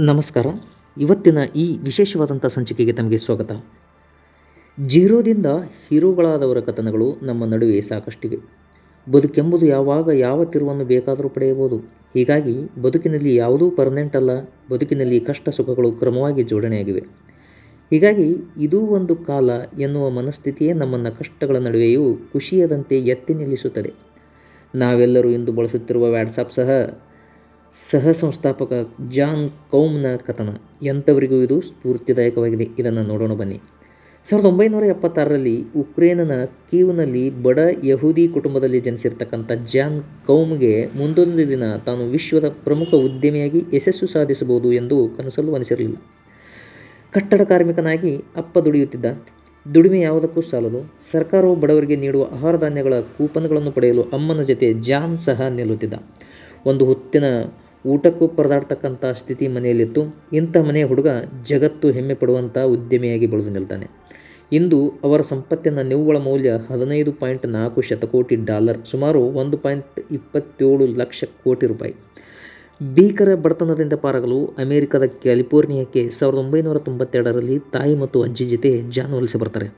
ನಮಸ್ಕಾರ. ಇವತ್ತಿನ ಈ ವಿಶೇಷವಾದಂಥ ಸಂಚಿಕೆಗೆ ತಮಗೆ ಸ್ವಾಗತ. ಜೀರೋದಿಂದ ಹೀರೋಗಳಾದವರ ಕಥನಗಳು ನಮ್ಮ ನಡುವೆ ಸಾಕಷ್ಟಿವೆ. ಬದುಕೆಂಬುದು ಯಾವಾಗ ಯಾವ ತಿರುವನ್ನು ಬೇಕಾದರೂ ಪಡೆಯಬಹುದು. ಹೀಗಾಗಿ ಬದುಕಿನಲ್ಲಿ ಯಾವುದೂ ಪರ್ಮನೆಂಟ್ ಅಲ್ಲ, ಬದುಕಿನಲ್ಲಿ ಕಷ್ಟ ಸುಖಗಳು ಕ್ರಮವಾಗಿ ಜೋಡಣೆಯಾಗಿವೆ. ಹೀಗಾಗಿ ಇದೂ ಒಂದು ಕಾಲ ಎನ್ನುವ ಮನಸ್ಥಿತಿಯೇ ನಮ್ಮನ್ನು ಕಷ್ಟಗಳ ನಡುವೆಯೂ ಖುಷಿಯದಂತೆ ಎತ್ತಿ ನಿಲ್ಲಿಸುತ್ತದೆ. ನಾವೆಲ್ಲರೂ ಇಂದು ಬಳಸುತ್ತಿರುವ ವ್ಯಾಟ್ಸಪ್ ಸಹ ಸಹ ಸಂಸ್ಥಾಪಕ ಜಾನ್ ಕೌಮ್ನ ಕಥನ ಎಂಥವರಿಗೂ ಇದು ಸ್ಫೂರ್ತಿದಾಯಕವಾಗಿದೆ. ಇದನ್ನು ನೋಡೋಣ ಬನ್ನಿ. ಸಾವಿರದ ಒಂಬೈನೂರ ಎಪ್ಪತ್ತಾರರಲ್ಲಿ ಉಕ್ರೇನ್ನ ಕೀವ್ನಲ್ಲಿ ಬಡ ಯಹೂದಿ ಕುಟುಂಬದಲ್ಲಿ ಜನಿಸಿರ್ತಕ್ಕಂಥ ಜಾನ್ ಕೌಮ್ಗೆ ಮುಂದೊಂದು ದಿನ ತಾನು ವಿಶ್ವದ ಪ್ರಮುಖ ಉದ್ಯಮಿಯಾಗಿ ಯಶಸ್ಸು ಸಾಧಿಸಬಹುದು ಎಂದು ಕನಸಲು ಅನಿಸಿರಲಿಲ್ಲ. ಕಟ್ಟಡ ಕಾರ್ಮಿಕನಾಗಿ ಅಪ್ಪ ದುಡಿಯುತ್ತಿದ್ದ ದುಡಿಮೆ ಯಾವುದಕ್ಕೂ ಸಾಲದು. ಸರ್ಕಾರವು ಬಡವರಿಗೆ ನೀಡುವ ಆಹಾರ ಧಾನ್ಯಗಳ ಕೂಪನ್ಗಳನ್ನು ಪಡೆಯಲು ಅಮ್ಮನ ಜೊತೆ ಜಾನ್ ಸಹ ನಿಲ್ಲುತ್ತಿದ್ದ. ಒಂದು ಹೊತ್ತಿನ ಊಟಕ್ಕೂ ಪರದಾಡ್ತಕ್ಕಂಥ ಸ್ಥಿತಿ ಮನೆಯಲ್ಲಿತ್ತು. ಇಂಥ ಮನೆಯ ಹುಡುಗ ಜಗತ್ತು ಹೆಮ್ಮೆ ಪಡುವಂಥ ಉದ್ಯಮಿಯಾಗಿ ಬೆಳೆದು ನಿಲ್ತಾನೆ. ಇಂದು ಅವರ ಸಂಪತ್ತಿನ ನಿವ್ವಳ ಮೌಲ್ಯ ಹದಿನೈದು ಪಾಯಿಂಟ್ ನಾಲ್ಕು ಶತಕೋಟಿ ಡಾಲರ್, ಸುಮಾರು ಒಂದು ಪಾಯಿಂಟ್ ಇಪ್ಪತ್ತೇಳು ಲಕ್ಷ ಕೋಟಿ ರೂಪಾಯಿ. ಭೀಕರ ಬಡತನದಿಂದ ಪಾರಾಗಲು ಅಮೆರಿಕದ ಕ್ಯಾಲಿಫೋರ್ನಿಯಾಕ್ಕೆ ಸಾವಿರದ ಒಂಬೈನೂರ ತೊಂಬತ್ತೆರಡರಲ್ಲಿ ತಾಯಿ ಮತ್ತು ಅಜ್ಜಿ ಜೊತೆ ಜಾನ್ ವಲಸೆ ಬರ್ತಾರೆ.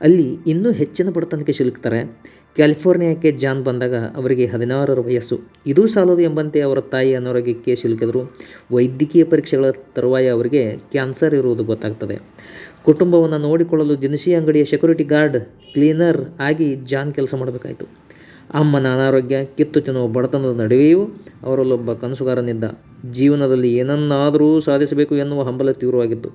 ಅಲ್ಲಿ ಇನ್ನೂ ಹೆಚ್ಚಿನ ಬಡತನಕ್ಕೆ ಸಿಲುಕ್ತಾರೆ. ಕ್ಯಾಲಿಫೋರ್ನಿಯಾಕ್ಕೆ ಜಾನ್ ಬಂದಾಗ ಅವರಿಗೆ ಹದಿನಾರರ ವಯಸ್ಸು. ಇದೂ ಸಾಲದು ಎಂಬಂತೆ ಅವರ ತಾಯಿ ಅನಾರೋಗ್ಯಕ್ಕೆ ಸಿಲುಕಿದರು. ವೈದ್ಯಕೀಯ ಪರೀಕ್ಷೆಗಳ ತರುವಾಯ ಅವರಿಗೆ ಕ್ಯಾನ್ಸರ್ ಇರುವುದು ಗೊತ್ತಾಗ್ತದೆ. ಕುಟುಂಬವನ್ನು ನೋಡಿಕೊಳ್ಳಲು ದಿನಸಿ ಅಂಗಡಿಯ ಸೆಕ್ಯೂರಿಟಿ ಗಾರ್ಡ್, ಕ್ಲೀನರ್ ಆಗಿ ಜಾನ್ ಕೆಲಸ ಮಾಡಬೇಕಾಯಿತು. ಅಮ್ಮನ ಅನಾರೋಗ್ಯ, ಕಿತ್ತು ತಿನ್ನುವ ಬಡತನದ ನಡುವೆಯೂ ಅವರಲ್ಲೊಬ್ಬ ಕನಸುಗಾರನಿದ್ದ. ಜೀವನದಲ್ಲಿ ಏನನ್ನಾದರೂ ಸಾಧಿಸಬೇಕು ಎನ್ನುವ ಹಂಬಲ ತೀವ್ರವಾಗಿತ್ತು.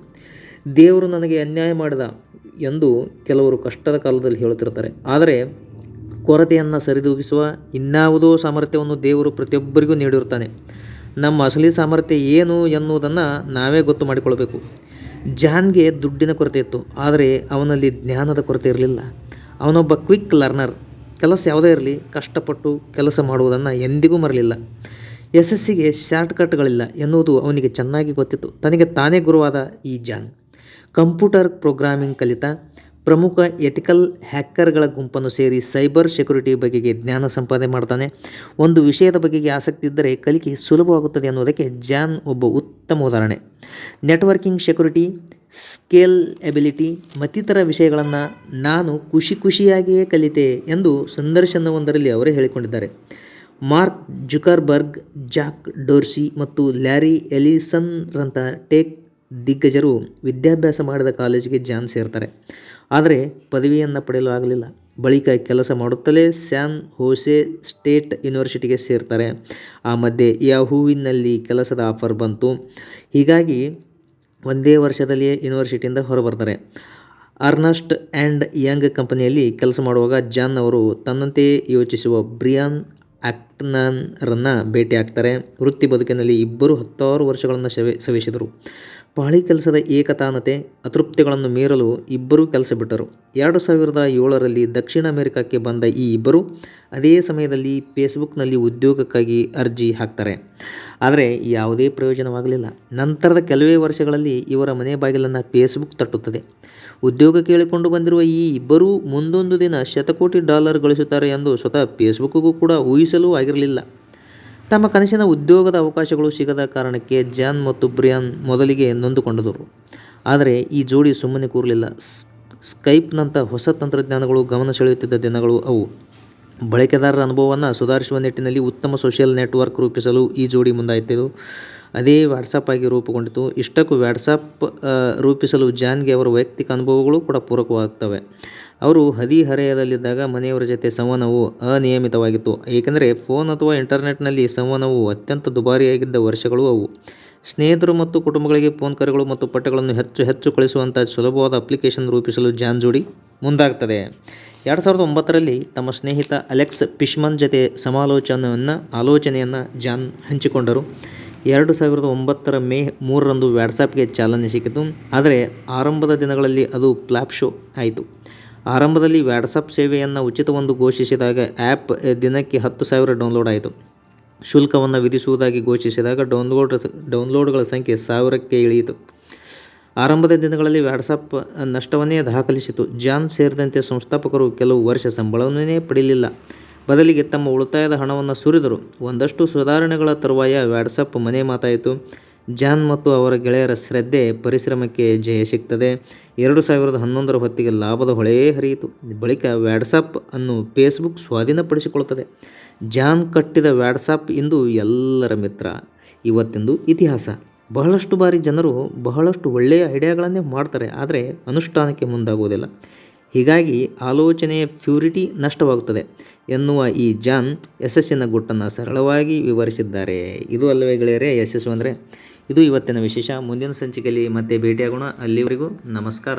ದೇವರು ನನಗೆ ಅನ್ಯಾಯ ಮಾಡಿದ. ಎಂದು ಕೆಲವರು ಕಷ್ಟದ ಕಾಲದಲ್ಲಿ ಹೇಳುತ್ತಿರುತ್ತಾರೆ. ಆದರೆ ಕೊರತೆಯನ್ನು ಸರಿದೂಗಿಸುವ ಇನ್ಯಾವುದೋ ಸಾಮರ್ಥ್ಯವನ್ನು ದೇವರು ಪ್ರತಿಯೊಬ್ಬರಿಗೂ ನೀಡಿರುತ್ತಾನೆ. ನಮ್ಮ ಅಸಲಿ ಸಾಮರ್ಥ್ಯ ಏನು ಎನ್ನುವುದನ್ನು ನಾವೇ ಗೊತ್ತು ಮಾಡಿಕೊಳ್ಬೇಕು. ಜಾನ್ಗೆ ದುಡ್ಡಿನ ಕೊರತೆ ಇತ್ತು. ಆದರೆ ಅವನಲ್ಲಿ ಜ್ಞಾನದ ಕೊರತೆ ಇರಲಿಲ್ಲ. ಅವನೊಬ್ಬ ಕ್ವಿಕ್ ಲರ್ನರ್. ಕೆಲಸ ಯಾವುದೇ ಇರಲಿ, ಕಷ್ಟಪಟ್ಟು ಕೆಲಸ ಮಾಡುವುದನ್ನು ಎಂದಿಗೂ ಮರಲಿಲ್ಲ. ಯಶಸ್ಸಿಗೆ ಶಾರ್ಟ್ಕಟ್ಗಳಿಲ್ಲ ಎನ್ನುವುದು ಅವನಿಗೆ ಚೆನ್ನಾಗಿ ಗೊತ್ತಿತ್ತು. ತನಗೆ ತಾನೇ ಗುರುವಾದ ಈ ಜಾನ್. ಕಂಪ್ಯೂಟರ್ ಪ್ರೋಗ್ರಾಮಿಂಗ್ ಕಲಿತ ಪ್ರಮುಖ ಎಥಿಕಲ್ ಹ್ಯಾಕರ್ಗಳ ಗುಂಪನ್ನು ಸೇರಿ ಸೈಬರ್ ಸೆಕ್ಯುರಿಟಿ ಬಗೆಗೆ ಜ್ಞಾನ ಸಂಪಾದನೆ ಮಾಡ್ತಾನೆ. ಒಂದು ವಿಷಯದ ಬಗೆಗೆ ಆಸಕ್ತಿ ಇದ್ದರೆ ಕಲಿಕೆ ಸುಲಭವಾಗುತ್ತದೆ ಅನ್ನೋದಕ್ಕೆ ಜಾನ್ ಒಬ್ಬ ಉತ್ತಮ ಉದಾಹರಣೆ. ನೆಟ್ವರ್ಕಿಂಗ್ ಸೆಕ್ಯುರಿಟಿ, ಸ್ಕೇಲ್ ಎಬಿಲಿಟಿ, ಮತ್ತಿತರ ವಿಷಯಗಳನ್ನು ನಾನು ಖುಷಿ ಖುಷಿಯಾಗಿಯೇ ಕಲಿತೆ ಎಂದು ಸಂದರ್ಶನವೊಂದರಲ್ಲಿ ಅವರೇ ಹೇಳಿಕೊಂಡಿದ್ದಾರೆ. ಮಾರ್ಕ್ ಜುಕರ್ಬರ್ಗ್, ಜಾಕ್ ಡೋರ್ಸಿ ಮತ್ತು ಲ್ಯಾರಿ ಎಲಿಸನ್ರಂಥ ಟೇಕ್ ದಿಗ್ಗಜರು ವಿದ್ಯಾಭ್ಯಾಸ ಮಾಡಿದ ಕಾಲೇಜಿಗೆ ಜಾನ್ ಸೇರ್ತಾರೆ. ಆದರೆ ಪದವಿಯನ್ನು ಪಡೆಯಲು ಆಗಲಿಲ್ಲ. ಬಳಿಕ ಕೆಲಸ ಮಾಡುತ್ತಲೇ ಸ್ಯಾನ್ ಹೋಸೆ ಸ್ಟೇಟ್ ಯೂನಿವರ್ಸಿಟಿಗೆ ಸೇರ್ತಾರೆ. ಆ ಮಧ್ಯೆ ಯಾಹೂವಿನಲ್ಲಿ ಕೆಲಸದ ಆಫರ್ ಬಂತು. ಹೀಗಾಗಿ ಒಂದೇ ವರ್ಷದಲ್ಲಿಯೇ ಯೂನಿವರ್ಸಿಟಿಯಿಂದ ಹೊರಬರ್ತಾರೆ. ಅರ್ನಸ್ಟ್ ಆ್ಯಂಡ್ ಯಂಗ್ ಕಂಪನಿಯಲ್ಲಿ ಕೆಲಸ ಮಾಡುವಾಗ ಜಾನ್ ಅವರು ತನ್ನಂತೆಯೇ ಯೋಚಿಸುವ ಬ್ರಿಯಾನ್ ಆಕ್ಟ್ನನ್ರನ್ನು ಭೇಟಿ ಆಗ್ತಾರೆ. ವೃತ್ತಿ ಬದುಕಿನಲ್ಲಿ ಇಬ್ಬರು ಹತ್ತಾರು ವರ್ಷಗಳನ್ನು ಸವೆ ಸವೆಸಿದರು. ಪಾಳಿ ಕೆಲಸದ ಏಕತಾನತೆ, ಅತೃಪ್ತಿಗಳನ್ನು ಮೀರಲು ಇಬ್ಬರೂ ಕೆಲಸ ಬಿಟ್ಟರು. ಎರಡು ಸಾವಿರದ ಏಳರಲ್ಲಿ ದಕ್ಷಿಣ ಅಮೆರಿಕಕ್ಕೆ ಬಂದ ಈ ಇಬ್ಬರು ಅದೇ ಸಮಯದಲ್ಲಿ ಫೇಸ್ಬುಕ್ನಲ್ಲಿ ಉದ್ಯೋಗಕ್ಕಾಗಿ ಅರ್ಜಿ ಹಾಕ್ತಾರೆ. ಆದರೆ ಯಾವುದೇ ಪ್ರಯೋಜನವಾಗಲಿಲ್ಲ. ನಂತರದ ಕೆಲವೇ ವರ್ಷಗಳಲ್ಲಿ ಇವರ ಮನೆ ಬಾಗಿಲನ್ನು ಫೇಸ್ಬುಕ್ ತಟ್ಟುತ್ತದೆ. ಉದ್ಯೋಗ ಕೇಳಿಕೊಂಡು ಬಂದಿರುವ ಈ ಇಬ್ಬರೂ ಮುಂದೊಂದು ದಿನ ಶತಕೋಟಿ ಡಾಲರ್ ಗಳಿಸುತ್ತಾರೆ ಎಂದು ಸ್ವತಃ ಫೇಸ್ಬುಕ್ಗೂ ಕೂಡ ಊಹಿಸಲೂ ಆಗಿರಲಿಲ್ಲ. ತಮ್ಮ ಕನಸಿನ ಉದ್ಯೋಗದ ಅವಕಾಶಗಳು ಸಿಗದ ಕಾರಣಕ್ಕೆ ಜಾನ್ ಮತ್ತು ಬ್ರಿಯಾನ್ ಮೊದಲಿಗೆ ನೊಂದುಕೊಂಡದರು ಆದರೆ ಈ ಜೋಡಿ ಸುಮ್ಮನೆ ಕೂರಲಿಲ್ಲ. ಸ್ಕೈಪ್ನಂಥ ಹೊಸ ತಂತ್ರಜ್ಞಾನಗಳು ಗಮನ ಸೆಳೆಯುತ್ತಿದ್ದ ದಿನಗಳು ಅವು. ಬಳಕೆದಾರರ ಅನುಭವವನ್ನು ಸುಧಾರಿಸುವ ನಿಟ್ಟಿನಲ್ಲಿ ಉತ್ತಮ ಸೋಷಿಯಲ್ ನೆಟ್ವರ್ಕ್ ರೂಪಿಸಲು ಈ ಜೋಡಿ ಮುಂದಾಯಿತು. ಅದೇ ವ್ಯಾಟ್ಸಪ್ ಆಗಿ ರೂಪುಗೊಂಡಿತು. ಇಷ್ಟಕ್ಕೂ ವ್ಯಾಟ್ಸಪ್ ರೂಪಿಸಲು ಜಾನ್ಗೆ ಅವರ ವೈಯಕ್ತಿಕ ಅನುಭವಗಳು ಕೂಡ ಪೂರಕವಾಗ್ತವೆ. ಅವರು ಹದಿಹರೆಯದಲ್ಲಿದ್ದಾಗ ಮನೆಯವರ ಜೊತೆ ಸಂವಹನವು ಅನಿಯಮಿತವಾಗಿತ್ತು. ಏಕೆಂದರೆ ಫೋನ್ ಅಥವಾ ಇಂಟರ್ನೆಟ್ನಲ್ಲಿ ಸಂವಹನವು ಅತ್ಯಂತ ದುಬಾರಿಯಾಗಿದ್ದ ವರ್ಷಗಳು ಅವು. ಸ್ನೇಹಿತರು ಮತ್ತು ಕುಟುಂಬಗಳಿಗೆ ಫೋನ್ ಕರೆಗಳು ಮತ್ತು ಪಠ್ಯಗಳನ್ನು ಹೆಚ್ಚು ಹೆಚ್ಚು ಕಳಿಸುವಂಥ ಸುಲಭವಾದ ಅಪ್ಲಿಕೇಶನ್ ರೂಪಿಸಲು ಜಾನ್ ಜೋಡಿ ಮುಂದಾಗ್ತದೆ. ಎರಡು ಸಾವಿರದ ಒಂಬತ್ತರಲ್ಲಿ ತಮ್ಮ ಸ್ನೇಹಿತ ಅಲೆಕ್ಸ್ ಪಿಶ್ಮನ್ ಜೊತೆ ಸಮಾಲೋಚನೆಯನ್ನು ಆಲೋಚನೆಯನ್ನು ಜಾನ್ ಹಂಚಿಕೊಂಡರು. ಎರಡು ಸಾವಿರದ ಒಂಬತ್ತರ ಮೇ ಮೂರರಂದು ವ್ಯಾಟ್ಸಾಪ್ಗೆ ಚಾಲನೆ ಸಿಕ್ಕಿತು. ಆದರೆ ಆರಂಭದ ದಿನಗಳಲ್ಲಿ ಅದು ಫ್ಲಾಪ್ ಶೋ ಆಯಿತು. ಆರಂಭದಲ್ಲಿ ವ್ಯಾಟ್ಸಪ್ ಸೇವೆಯನ್ನು ಉಚಿತವೆಂದು ಘೋಷಿಸಿದಾಗ ಆ್ಯಪ್ ದಿನಕ್ಕೆ ಹತ್ತು ಸಾವಿರ ಡೌನ್ಲೋಡ್ ಆಯಿತು. ಶುಲ್ಕವನ್ನು ವಿಧಿಸುವುದಾಗಿ ಘೋಷಿಸಿದಾಗ ಡೌನ್ಲೋಡ್ ಡೌನ್ಲೋಡ್ಗಳ ಸಂಖ್ಯೆ ಸಾವಿರಕ್ಕೆ ಇಳಿಯಿತು. ಆರಂಭದ ದಿನಗಳಲ್ಲಿ ವ್ಯಾಟ್ಸಪ್ ನಷ್ಟವನ್ನೇ ದಾಖಲಿಸಿತು. ಜಾನ್ ಸೇರಿದಂತೆ ಸಂಸ್ಥಾಪಕರು ಕೆಲವು ವರ್ಷ ಸಂಬಳವನ್ನೇ ಪಡೆಯಲಿಲ್ಲ. ಬದಲಿಗೆ ತಮ್ಮ ಉಳಿತಾಯದ ಹಣವನ್ನು ಸುರಿದರು. ಒಂದಷ್ಟು ಸುಧಾರಣೆಗಳ ತರುವಾಯ ವ್ಯಾಟ್ಸಪ್ ಮನೆ ಮಾತಾಯಿತು. ಜಾನ್ ಮತ್ತು ಅವರ ಗೆಳೆಯರ ಶ್ರದ್ಧೆ ಪರಿಶ್ರಮಕ್ಕೆ ಜಯ ಸಿಗ್ತದೆ. ಎರಡು ಸಾವಿರದ ಹನ್ನೊಂದರ ಹೊತ್ತಿಗೆ ಲಾಭದ ಹೊಳೆಯೇ ಹರಿಯಿತು. ಬಳಿಕ ವ್ಯಾಟ್ಸಪ್ ಅನ್ನು ಫೇಸ್ಬುಕ್ ಸ್ವಾಧೀನಪಡಿಸಿಕೊಳ್ಳುತ್ತದೆ. ಜಾನ್ ಕಟ್ಟಿದ ವ್ಯಾಟ್ಸಪ್ ಇಂದು ಎಲ್ಲರ ಮಿತ್ರ. ಇವತ್ತಿಂದು ಇತಿಹಾಸ. ಬಹಳಷ್ಟು ಬಾರಿ ಜನರು ಬಹಳಷ್ಟು ಒಳ್ಳೆಯ ಐಡಿಯಾಗಳನ್ನೇ ಮಾಡ್ತಾರೆ. ಆದರೆ ಅನುಷ್ಠಾನಕ್ಕೆ ಮುಂದಾಗುವುದಿಲ್ಲ. ಹೀಗಾಗಿ ಆಲೋಚನೆಯ ಪ್ಯೂರಿಟಿ ನಷ್ಟವಾಗುತ್ತದೆ ಎನ್ನುವ ಈ ಜಾನ್ ಯಶಸ್ಸಿನ ಗುಟ್ಟನ್ನು ಸರಳವಾಗಿ ವಿವರಿಸಿದ್ದಾರೆ. ಇದು ಅಲ್ಲವೇ ಗೆಳೆಯರೇ, ಯಶಸ್ಸು ಅಂದರೆ ಇದು ಇವತ್ತಿನ ವಿಶೇಷ. ಮುಂದಿನ ಸಂಚಿಕೆಯಲ್ಲಿ ಮತ್ತೆ ಭೇಟಿಯಾಗೋಣ. ಅಲ್ಲಿವರೆಗೂ ನಮಸ್ಕಾರ.